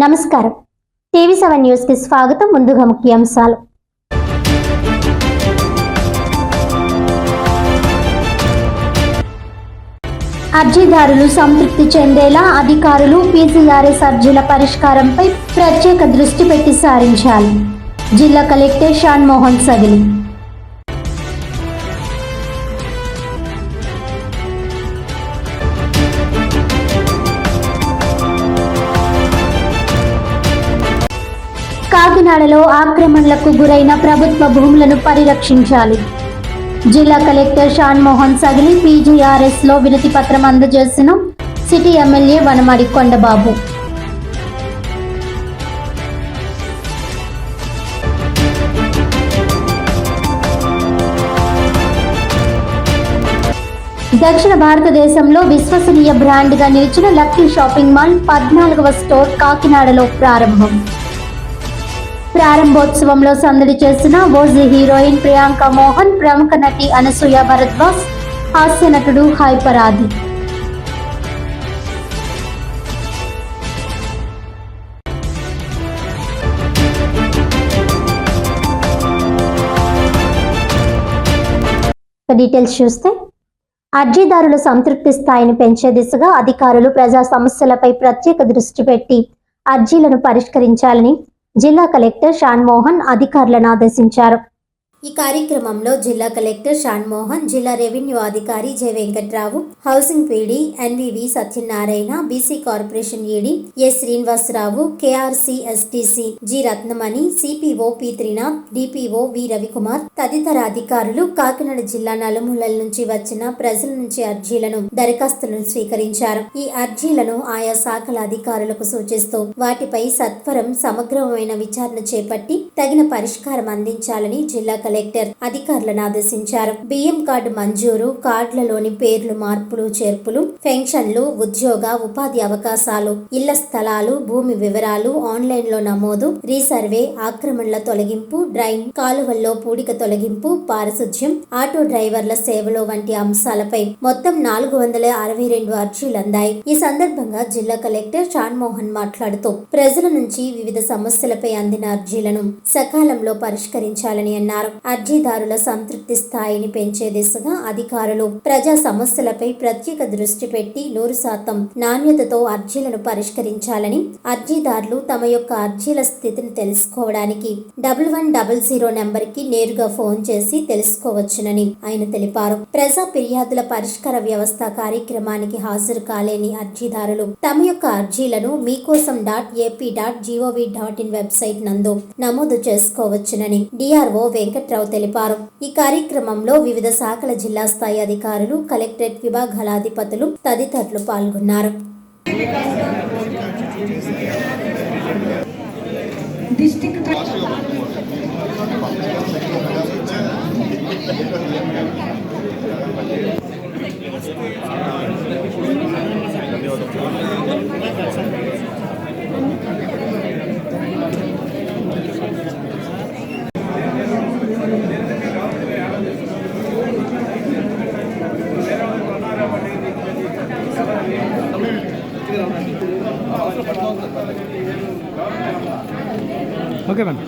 నమస్కారం. TV seven న్యూస్కి స్వాగతం. ముందుగా ముఖ్యాంశాలు. అర్జీదారులు సంతృప్తి చెందేలా అధికారులు పీసీఆర్ఎస్ అర్జీల పరిష్కారంపై ప్రత్యేక దృష్టి పెట్టి సారించాలి. జిల్లా కలెక్టర్ షాన్ మోహన్ సగిలి. కాకినాడలో ఆక్రమణలకు గురైన ప్రభుత్వ భూములను పరిరక్షించాలి. జిల్లా కలెక్టర్ షాన్ మోహన్ సగిలి పీజీఆర్ఎస్లో వినతి పత్రం అందజేసిన సిటీ ఎమ్మెల్యే వనమాడి కొండబాబు. దక్షిణ భారతదేశంలో విశ్వసనీయ బ్రాండ్గా నిలిచిన లక్కీ షాపింగ్ మాల్ పద్నాలుగవ స్టోర్ కాకినాడలో ప్రారంభం. ప్రారంభోత్సవంలో సందడి చేసిన ఓజీ హీరోయిన్ ప్రియాంక మోహన్ ప్రముఖ నటి అనసూయ భరద్వాజ్ హాస్య నటుడు హైపరాధి డీటెయిల్స్ చూస్తే అర్జీదారుల సంతృప్తి స్థాయిని పెంచే దిశగా అధికారులు ప్రజా సమస్యలపై ప్రత్యేక దృష్టి పెట్టి అర్జీలను పరిష్కరించాలని జిల్లా కలెక్టర్ షాన్మోహన్ అధికారులను ఆదేశించారు. ఈ కార్యక్రమంలో జిల్లా కలెక్టర్ షాన్ మోహన్ జిల్లా రెవెన్యూ అధికారి J Venkatrao housing PD NVV Satyanarayana BC corporation ED S Srinivasarao KRC STC G Ratnamani CPO P Trinath DPO V Ravikumar తదితర అధికారులు కాకినాడ జిల్లా నలుమూలల నుంచి వచ్చిన ప్రజల నుంచి అర్జీలను దరఖాస్తులను స్వీకరించారు. ఈ అర్జీలను ఆయా శాఖల అధికారులకు సూచిస్తూ వాటిపై సత్వరం సమగ్రమైన విచారణ చేపట్టి తగిన పరిష్కారం అందించాలని జిల్లా కలెక్టర్ అధికారులను ఆదేశించారు. బియ్యం కార్డు మంజూరు కార్డులలోని పేర్లు మార్పులు చేర్పులు పెన్షన్లు ఉద్యోగ ఉపాధి అవకాశాలు ఇళ్ళ స్థలాలు భూమి వివరాలు ఆన్లైన్లో నమోదు రీసర్వే ఆక్రమణల తొలగింపు డ్రైన్ కాలువల్లో పూడిక తొలగింపు పారిశుధ్యం ఆటో డ్రైవర్ల సేవలో వంటి అంశాలపై మొత్తం నాలుగు వందల అరవై రెండు అర్జీలు అందాయి. ఈ సందర్భంగా జిల్లా కలెక్టర్ షాన్ మోహన్ మాట్లాడుతూ ప్రజల నుంచి వివిధ సమస్యలపై అందిన అర్జీలను సకాలంలో పరిష్కరించాలని అన్నారు. అర్జీదారుల సంతృప్తి స్థాయిని పెంచే దిశగా అధికారులు ప్రజా సమస్యలపై ప్రత్యేక దృష్టి పెట్టి నూరు శాతం నాణ్యతతో అర్జీలను పరిష్కరించాలని అర్జీదారులు తమ యొక్క అర్జీల స్థితిని తెలుసుకోవడానికి డబుల్ వన్ డబుల్ జీరో నెంబర్కి నేరుగా ఫోన్ చేసి తెలుసుకోవచ్చునని ఆయన తెలిపారు. ప్రజా ఫిర్యాదుల పరిష్కార వ్యవస్థ కార్యక్రమానికి హాజరు కాలేని అర్జీదారులు తమ యొక్క అర్జీలను Meekosam dot AP dot gov dot in website నందు నమోదు చేసుకోవచ్చునని డిఆర్ఓ వెంకట్రావు తెలిపారు. ఈ కార్యక్రమంలో వివిధ శాఖల జిల్లా స్థాయి అధికారులు కలెక్టరేట్ విభాగాల అధిపతులు తదితరులు పాల్గొన్నారు. District okay ma'am